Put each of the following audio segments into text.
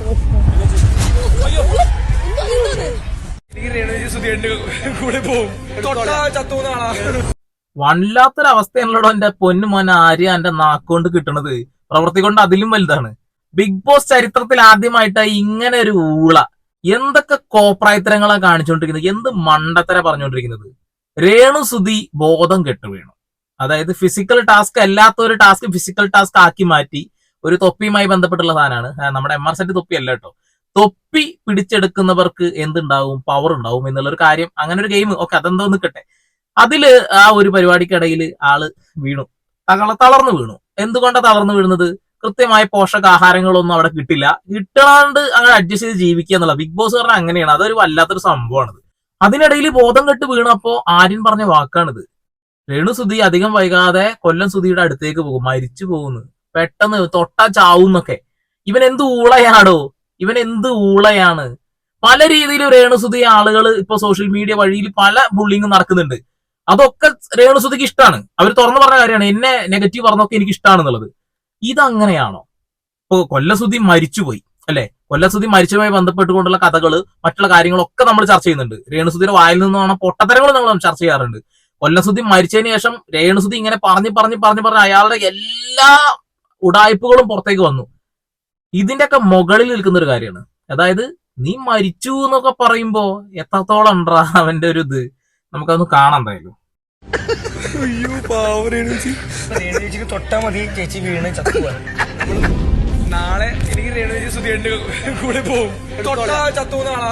പോകും വല്ലാത്തൊരവസ്ഥയാണല്ലോ എന്റെ പൊന്നു മോൻ ആര്യ എന്റെ നാക്കുകൊണ്ട് കിട്ടണത്. പ്രവൃത്തി കൊണ്ട് അതിലും വലുതാണ്. ബിഗ് ബോസ് ചരിത്രത്തിൽ ആദ്യമായിട്ട് ഇങ്ങനെ ഒരു ഊള. എന്തൊക്കെ കോപ്രായത്തരങ്ങളാ കാണിച്ചുകൊണ്ടിരിക്കുന്നത് എന്ത് മണ്ടത്തര പറഞ്ഞുകൊണ്ടിരിക്കുന്നത് രേണു സുധി ബോധം കെട്ടു വീണു അതായത് ഫിസിക്കൽ ടാസ്ക് അല്ലാത്ത ഒരു ടാസ്ക് ഫിസിക്കൽ ടാസ്ക് ആക്കി മാറ്റി ഒരു തൊപ്പിയുമായി ബന്ധപ്പെട്ടുള്ള സാധനമാണ്. നമ്മുടെ എം ആർ സെറ്റ് തൊപ്പി അല്ല കേട്ടോ. തൊപ്പി പിടിച്ചെടുക്കുന്നവർക്ക് എന്തുണ്ടാവും? പവർ ഉണ്ടാവും എന്നുള്ളൊരു കാര്യം അങ്ങനെ ഒരു ഗെയിം ഓക്കെ അതെന്തോ നിൽക്കട്ടെ. അതിൽ ആ ഒരു പരിപാടിക്കിടയിൽ ആൾ വീണു. തകള തളർന്നു വീണു. എന്തുകൊണ്ടാണ് തളർന്നു വീഴുന്നത്? കൃത്യമായ പോഷകാഹാരങ്ങളൊന്നും അവിടെ കിട്ടില്ല. കിട്ടാണ്ട് അങ്ങനെ അഡ്ജസ്റ്റ് ചെയ്ത് ജീവിക്കുക എന്നുള്ള ബിഗ് ബോസ് പറഞ്ഞാൽ അങ്ങനെയാണ്. അതൊരു വല്ലാത്തൊരു സംഭവമാണ് അതിനിടയിൽ ബോധം കെട്ട് വീണപ്പോ ആര്യൻ പറഞ്ഞ വാക്കാണിത്. രേണു സുധി അധികം വൈകാതെ കൊല്ലം സുധിയുടെ അടുത്തേക്ക് പോകും. മരിച്ചു പോകുന്നു. പെട്ടെന്ന് തൊട്ടാ ചാവുന്നൊക്കെ. ഇവൻ എന്ത് ഊളയാണോ ഇവൻ എന്ത് ഊളയാണ്? പല രീതിയിൽ രേണുസുതി ആളുകൾ ഇപ്പൊ സോഷ്യൽ മീഡിയ വഴിയിൽ പല ബുള്ളിങ്ങും നടക്കുന്നുണ്ട്. അതൊക്കെ രേണുസുതിക്ക് ഇഷ്ടമാണ് അവർ തുറന്നു പറഞ്ഞ കാര്യമാണ്. എന്നെ നെഗറ്റീവ് പറഞ്ഞൊക്കെ എനിക്ക് ഇഷ്ടമാണെന്നുള്ളത് ഇതങ്ങനെയാണോ? ഇപ്പൊ കൊല്ലസുതി മരിച്ചുപോയി അല്ലെ? കൊല്ലസുതി മരിച്ചതുമായി ബന്ധപ്പെട്ടുകൊണ്ടുള്ള കഥകൾ മറ്റുള്ള കാര്യങ്ങളൊക്കെ നമ്മൾ ചർച്ച ചെയ്യുന്നുണ്ട്. രേണുസുതിയുടെ വായിൽ നിന്ന് നിന്നാണ് പൊട്ടത്തരങ്ങൾ നമ്മൾ ചർച്ച ചെയ്യാറുണ്ട്. കൊല്ലസുതി മരിച്ചതിന് ശേഷം രേണുസുതി ഇങ്ങനെ പറഞ്ഞ് പറഞ്ഞ് പറഞ്ഞ് പറഞ്ഞ് അയാളുടെ എല്ലാ ഉടായ്പകളും പുറത്തേക്ക് വന്നു. ഇതിന്റെയൊക്കെ മുകളിൽ നിൽക്കുന്ന ഒരു കാര്യമാണ്. അതായത് നീ മരിച്ചു എന്നൊക്കെ പറയുമ്പോ എത്രത്തോളം ഉണ്ടാ അവന്റെ ഒരു ഇത്? നമുക്കതൊന്ന് കാണാൻ എന്തായാലും. അയ്യോ പാവ രേണുജി. ചേച്ചിക്ക് തൊട്ടാ മതി ചേച്ചി വീണ് ചത്തുപോവാ നാളെ എനിക്ക് രേണുജി സുധിയുടെ കൂടെ പോകും തൊട്ടാ ചത്തൂന്നാളാ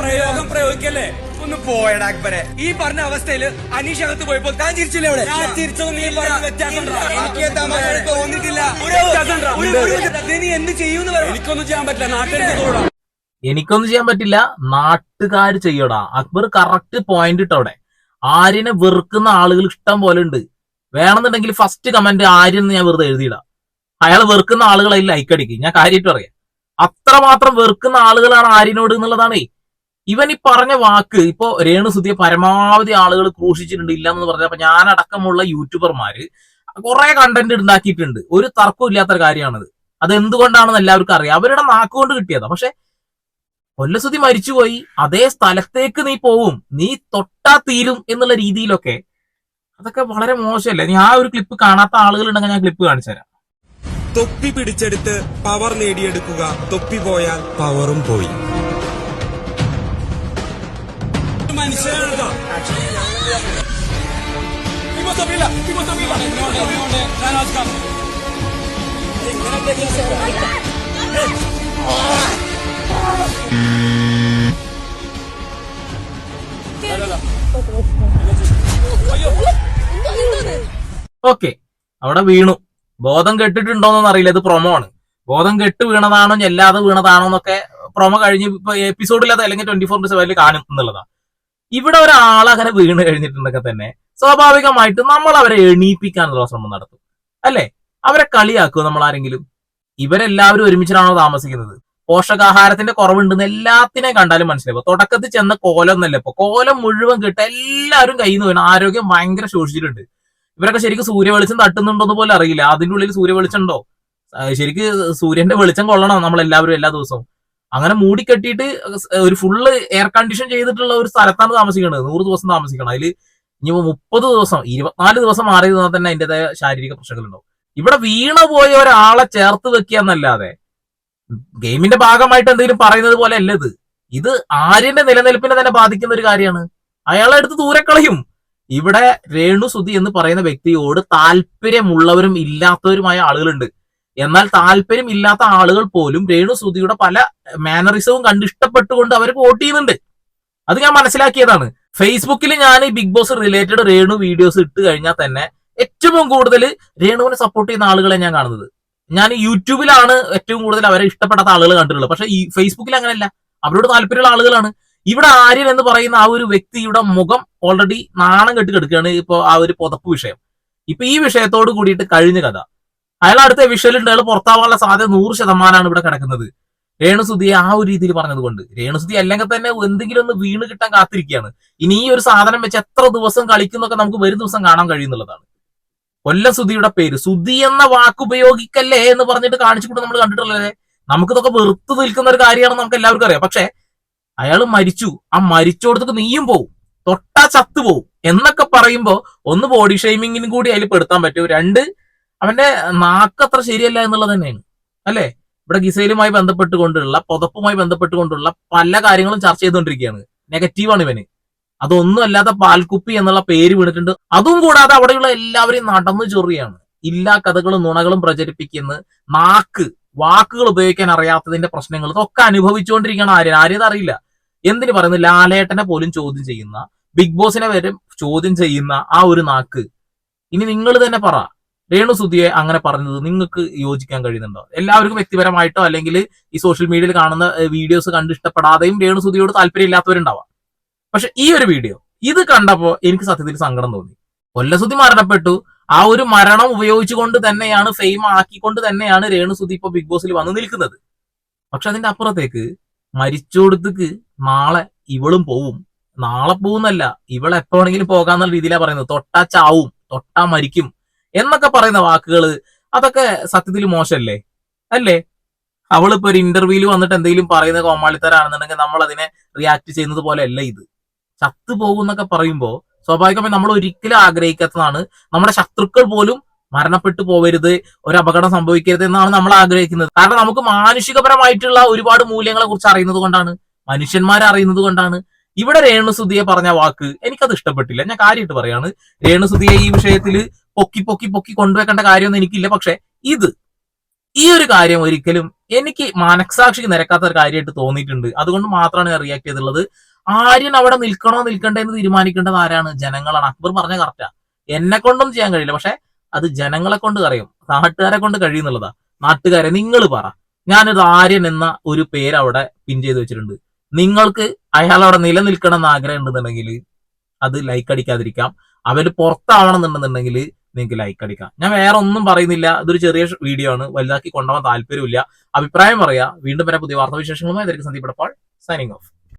പ്രയോഗം പ്രയോഗിക്കല്ലേ? ഒന്ന് പോയടാ അക്ബരെ ഈ പറഞ്ഞ അവസ്ഥയിൽ അനീഷ് അകത്ത് പോയപ്പോ താൻ തിരിച്ചില്ലേ അവിടെ? ചിരിച്ചത് നീ പറഞ്ഞ വ്യത്യാസം തോന്നിട്ടില്ല നീ എന്ത് ചെയ്യൂന്ന് പറയാം എനിക്കൊന്നും ചെയ്യാൻ പറ്റില്ല. നാട്ടിൽ എനിക്കൊന്നും ചെയ്യാൻ പറ്റില്ല. നാട്ടുകാർ ചെയ്യടാ. അക്ബർ കറക്റ്റ് പോയിന്റ് ഇട്ടവിടെ ആര്യനെ വെറുക്കുന്ന ആളുകൾ ഇഷ്ടം പോലെ ഉണ്ട്. വേണമെന്നുണ്ടെങ്കിൽ ഫസ്റ്റ് കമന്റ് ആര്യൻ എന്ന് ഞാൻ വെറുതെ എഴുതിയിടാം. അയാൾ വെറുക്കുന്ന അതിൽ ലൈക്ക് അടിക്കും. ഞാൻ കാര്യമായിട്ട് പറയാം. അത്രമാത്രം വെറുക്കുന്ന ആളുകളാണ് ആര്യനോട് എന്നുള്ളതാണേ. ഇവൻ ഈ പറഞ്ഞ വാക്ക് ഇപ്പോ രേണുസുതിയെ പരമാവധി ആളുകൾ ക്രൂശിച്ചിട്ടുണ്ട് ഇല്ല എന്ന് പറഞ്ഞപ്പോ ഞാനടക്കമുള്ള യൂട്യൂബർമാര് കുറെ കണ്ടന്റ് ഉണ്ടാക്കിയിട്ടുണ്ട് ഒരു തർക്കമില്ലാത്ത കാര്യമാണത്. അത് എന്തുകൊണ്ടാണെന്ന് എല്ലാവർക്കും അറിയാം. അവരുടെ നാക്കുകൊണ്ട് കിട്ടിയതാ. പക്ഷെ കൊല്ലസുതി മരിച്ചുപോയി. അതേ സ്ഥലത്തേക്ക് നീ പോവും. നീ തൊട്ടാ തീരും എന്നുള്ള രീതിയിലൊക്കെ അതൊക്കെ വളരെ മോശമല്ലേ? നീ ആ ഒരു ക്ലിപ്പ് കാണാത്ത ആളുകൾ ഉണ്ടെങ്കിൽ ഞാൻ ക്ലിപ്പ് കാണിച്ചു തരാം. തൊപ്പി പിടിച്ചെടുത്ത് പവർ നേടിയെടുക്കുക. തൊപ്പി പോയാൽ പവറും പോയി. മനുഷ്യനാണ് ഓക്കെ അവിടെ വീണു. ബോധം കെട്ടിട്ടുണ്ടോന്നൊന്നും അറിയില്ല ഇത് പ്രൊമോ ആണ്. ബോധം കെട്ട് വീണതാണോ അല്ലാതെ വീണതാണോ എന്നൊക്കെ പ്രൊമോ കഴിഞ്ഞ് ഇപ്പൊ എപ്പിസോഡില്ലാതെ അല്ലെങ്കിൽ ട്വന്റി ഫോർ സെവനിൽ കാണും എന്നുള്ളതാ. ഇവിടെ ഒരാൾ അങ്ങനെ വീണ് കഴിഞ്ഞിട്ടുണ്ടെങ്കിൽ തന്നെ സ്വാഭാവികമായിട്ട് നമ്മൾ അവരെ എണീപ്പിക്കാനുള്ള ശ്രമം നടത്തും. അല്ലെ? അവരെ കളിയാക്കുക നമ്മൾ ആരെങ്കിലും ഇവരെല്ലാവരും ഒരുമിച്ചിട്ടാണോ താമസിക്കുന്നത്? പോഷകാഹാരത്തിന്റെ കുറവുണ്ടെന്ന് എല്ലാത്തിനെയും കണ്ടാലും മനസ്സിലാവും. തുടക്കത്തിൽ ചെന്ന കോലം എന്നല്ല? ഇപ്പൊ കോലം മുഴുവൻ കിട്ട എല്ലാവരും കയ്യിൽ നിന്ന് വേണം. ആരോഗ്യം ഭയങ്കര ശോഷിച്ചിട്ടുണ്ട്. ഇവരൊക്കെ ശരിക്കും സൂര്യവെളിച്ചം തട്ടുന്നുണ്ടോന്ന് പോലും അറിയില്ല. അതിന്റെ ഉള്ളിൽ സൂര്യ വെളിച്ചം ഉണ്ടോ ശരിക്ക് സൂര്യന്റെ വെളിച്ചം കൊള്ളണം നമ്മൾ എല്ലാവരും എല്ലാ ദിവസവും. അങ്ങനെ മൂടിക്കെട്ടിയിട്ട് ഒരു ഫുള്ള് എയർ കണ്ടീഷൻ ചെയ്തിട്ടുള്ള ഒരു സ്ഥലത്താണ് താമസിക്കുന്നത് നൂറ് ദിവസം താമസിക്കണം. അതിൽ ഇനി മുപ്പത് ദിവസം ഇരുപത്തിനാല് ദിവസം മാറി നിന്നാൽ തന്നെ അതിന്റെതായ ശാരീരിക പ്രശ്നങ്ങളുണ്ടാവും. ഇവിടെ വീണ പോയ ഒരാളെ ചേർത്ത് വെക്കുക എന്നല്ലാതെ ഗെയിമിന്റെ ഭാഗമായിട്ട് എന്തെങ്കിലും പറയുന്നത് പോലെ അല്ല ഇത്. ഇത് ആര്യന്റെ നിലനിൽപ്പിനെ തന്നെ ബാധിക്കുന്ന ഒരു കാര്യമാണ്. അയാളെ എടുത്ത് ദൂരക്കളയും കളയും. ഇവിടെ രേണു സുധി എന്ന് പറയുന്ന വ്യക്തിയോട് താല്പര്യമുള്ളവരും ഇല്ലാത്തവരുമായ ആളുകളുണ്ട്. എന്നാൽ താല്പര്യം ഇല്ലാത്ത ആളുകൾ പോലും രേണു സുധിയുടെ പല മാനറിസവും കണ്ട് ഇഷ്ടപ്പെട്ടുകൊണ്ട് അവർ വോട്ട് ചെയ്യുന്നുണ്ട്. അത് ഞാൻ മനസ്സിലാക്കിയതാണ്. ഫേസ്ബുക്കിൽ ഞാൻ big boss related Renu videos ഇട്ട് കഴിഞ്ഞാൽ തന്നെ ഏറ്റവും കൂടുതൽ രേണുവിനെ സപ്പോർട്ട് ചെയ്യുന്ന ആളുകളെ ഞാൻ കാണുന്നത്. ഞാൻ യൂട്യൂബിലാണ് ഏറ്റവും കൂടുതൽ അവരെ ഇഷ്ടപ്പെടാത്ത ആളുകൾ കണ്ടിട്ടുള്ളത്. പക്ഷെ ഈ ഫേസ്ബുക്കിൽ അങ്ങനെയല്ല. അവരോട് താല്പര്യമുള്ള ആളുകളാണ്. ഇവിടെ ആര്യൻ എന്ന് പറയുന്ന ആ ഒരു വ്യക്തിയുടെ മുഖം ഓൾറെഡി നാണം കെട്ടി കിടക്കുകയാണ് ഇപ്പോൾ ആ ഒരു പുതപ്പ് വിഷയം. ഇപ്പൊ ഈ വിഷയത്തോട് കൂടിയിട്ട് കഴിഞ്ഞ കഥ. അയാൾ അടുത്ത വിഷയലുണ്ട് അയാൾ പുറത്താവാനുള്ള സാധ്യത നൂറ് ശതമാനമാണ് ഇവിടെ കിടക്കുന്നത്. രേണുസുതിയെ ആ ഒരു രീതിയിൽ പറഞ്ഞതുകൊണ്ട്. രേണുസുതി അല്ലെങ്കിൽ തന്നെ എന്തെങ്കിലും ഒന്ന് വീണ് കിട്ടാൻ കാത്തിരിക്കുകയാണ്. ഇനി ഈ ഒരു സാധനം വെച്ച് എത്ര ദിവസം കളിക്കുന്നൊക്കെ നമുക്ക് വരും ദിവസം കാണാൻ കഴിയുന്നുള്ളതാണ്. കൊല്ലം പേര്. സുധി എന്ന വാക്ക് ഉപയോഗിക്കല്ലേ എന്ന് പറഞ്ഞിട്ട് കാണിച്ചു കൂടെ നമ്മൾ കണ്ടിട്ടുള്ളതേ നമുക്കിതൊക്കെ വെറുത്ത് നിൽക്കുന്ന ഒരു കാര്യമാണെന്ന് നമുക്ക് എല്ലാവർക്കും അറിയാം. പക്ഷെ അയാൾ മരിച്ചു. ആ മരിച്ചോടത്തേക്ക് നീയും പോവും. തൊട്ടാ ചത്തു പോവും എന്നൊക്കെ പറയുമ്പോൾ ഒന്ന് ബോഡി ഷെയ്മിങ്ങിനും കൂടി അതിൽ പെടുത്താൻ പറ്റും. രണ്ട് അവന്റെ നാക്ക് അത്ര ശരിയല്ല എന്നുള്ളത് തന്നെയാണ്. അല്ലെ? ഇവിടെ ഗിസൈലുമായി ബന്ധപ്പെട്ടുകൊണ്ടുള്ള പുതപ്പുമായി ബന്ധപ്പെട്ടുകൊണ്ടുള്ള പല കാര്യങ്ങളും ചർച്ച ചെയ്തുകൊണ്ടിരിക്കുകയാണ്. നെഗറ്റീവാണ് ഇവന്. അതൊന്നും അല്ലാത്ത പാൽക്കുപ്പി എന്നുള്ള പേര് വീണിട്ടുണ്ട്. അതും കൂടാതെ അവിടെയുള്ള എല്ലാവരെയും നടന്നു ചൊറിയാണ്. ഇല്ലാ കഥകളും നുണകളും പ്രചരിപ്പിക്കുന്ന നാക്ക് വാക്കുകൾ ഉപയോഗിക്കാൻ അറിയാത്തതിന്റെ പ്രശ്നങ്ങൾ ഇതൊക്കെ അനുഭവിച്ചുകൊണ്ടിരിക്കുകയാണ് ആര് ആര്യത അറിയില്ല. എന്തിനു പറയുന്നു ലാലേട്ടനെ പോലും ചോദ്യം ചെയ്യുന്ന ബിഗ് ബോസിനെ വരെ ചോദ്യം ചെയ്യുന്ന ആ ഒരു നാക്ക്. ഇനി നിങ്ങൾ തന്നെ പറ. രേണു സുധിയെ അങ്ങനെ പറഞ്ഞത് നിങ്ങൾക്ക് യോജിക്കാൻ കഴിയുന്നുണ്ടോ? എല്ലാവർക്കും വ്യക്തിപരമായിട്ടോ അല്ലെങ്കിൽ ഈ സോഷ്യൽ മീഡിയയിൽ കാണുന്ന വീഡിയോസ് കണ്ട് ഇഷ്ടപ്പെടാതെയും രേണു സുധിയോട് താല്പര്യമില്ലാത്തവരുണ്ടാവാം. പക്ഷെ ഈ ഒരു വീഡിയോ ഇത് കണ്ടപ്പോൾ എനിക്ക് സത്യത്തിൽ സങ്കടം തോന്നി. കൊല്ലസുദ്ധി മരണപ്പെട്ടു. ആ ഒരു മരണം ഉപയോഗിച്ചുകൊണ്ട് തന്നെയാണ് ഫെയിം ആക്കിക്കൊണ്ട് തന്നെയാണ് രേണു സുധി ഇപ്പൊ ബിഗ് ബോസിൽ വന്ന് നിൽക്കുന്നത്. പക്ഷെ അതിന്റെ അപ്പുറത്തേക്ക് മരിച്ചോടത്തേക്ക് നാളെ ഇവളും പോവും. നാളെ പോകുന്നല്ല ഇവൾ പോകാന്നുള്ള രീതിയിലാണ് പറയുന്നത്. തൊട്ടാ ചാവും തൊട്ടാ മരിക്കും. എന്നൊക്കെ പറയുന്ന വാക്കുകൾ അതൊക്കെ സത്യത്തിൽ മോശമല്ലേ അല്ലേ? അവളിപ്പോ ഒരു ഇന്റർവ്യൂവിൽ വന്നിട്ട് എന്തെങ്കിലും പറയുന്ന കോമാളിത്തരാണെന്നുണ്ടെങ്കിൽ നമ്മൾ അതിനെ റിയാക്ട് ചെയ്യുന്നത് പോലെ അല്ല ഇത്. ചത്തു പോകുന്നൊക്കെ പറയുമ്പോൾ സ്വാഭാവികമായി നമ്മൾ ഒരിക്കലും ആഗ്രഹിക്കാത്തതാണ്. നമ്മുടെ ശത്രുക്കൾ പോലും മരണപ്പെട്ടു പോവരുത് ഒരു അപകടം സംഭവിക്കരുത് എന്നാണ് നമ്മൾ ആഗ്രഹിക്കുന്നത്. കാരണം നമുക്ക് മാനുഷികപരമായിട്ടുള്ള ഒരുപാട് മൂല്യങ്ങളെ കുറിച്ച് അറിയുന്നത് കൊണ്ടാണ് മനുഷ്യന്മാരെ അറിയുന്നത് കൊണ്ടാണ്. ഇവിടെ രേണുസുതിയെ പറഞ്ഞ വാക്ക് എനിക്കത് ഇഷ്ടപ്പെട്ടില്ല. ഞാൻ കാര്യമായിട്ട് പറയാണ്. രേണുസുതിയെ ഈ വിഷയത്തിൽ പൊക്കി പൊക്കി പൊക്കി കൊണ്ടുവെക്കേണ്ട കാര്യമൊന്നും എനിക്കില്ല. പക്ഷെ ഇത് ഈ ഒരു കാര്യം ഒരിക്കലും എനിക്ക് മനസാക്ഷിക്ക് നിരക്കാത്ത ഒരു കാര്യമായിട്ട് തോന്നിയിട്ടുണ്ട്. അതുകൊണ്ട് മാത്രമാണ് ഞാൻ റിയാക്ട് ചെയ്തിട്ടുള്ളത്. ആര്യൻ അവിടെ നിൽക്കണോ നിൽക്കണ്ടേ എന്ന് തീരുമാനിക്കേണ്ടത് ആരാണ്? ജനങ്ങളാണ്. അക്ബർ പറഞ്ഞ കറക്റ്റാ എന്നെ കൊണ്ടൊന്നും ചെയ്യാൻ കഴിയില്ല. പക്ഷെ അത് ജനങ്ങളെ കൊണ്ട് അറിയും. നാട്ടുകാരെ കൊണ്ട് കഴിയുന്നുള്ളതാ നാട്ടുകാരെ നിങ്ങൾ പറ. ഞാനൊരു ആര്യൻ എന്ന ഒരു പേര് അവിടെ പിൻ ചെയ്ത് വെച്ചിട്ടുണ്ട്. നിങ്ങൾക്ക് അയാൾ അവിടെ നിലനിൽക്കണം എന്ന് ആഗ്രഹം ഉണ്ടെന്നുണ്ടെങ്കിൽ അത് ലൈക്ക് അടിക്കാതിരിക്കാം. അവർ പുറത്താവണം എന്നുണ്ടെന്നുണ്ടെങ്കിൽ നിങ്ങൾക്ക് ലൈക്ക് അടിക്കാം. ഞാൻ വേറെ ഒന്നും പറയുന്നില്ല. ഇതൊരു ചെറിയ വീഡിയോ ആണ്. വലുതാക്കി കൊണ്ടുപോകാൻ താല്പര്യമില്ല. അഭിപ്രായം പറയാ. വീണ്ടും വരെ പുതിയ വാർത്താവിശേഷങ്ങളുമായി. ഇതായിരിക്കും സന്ദീപ് സൈനിങ് ഓഫ്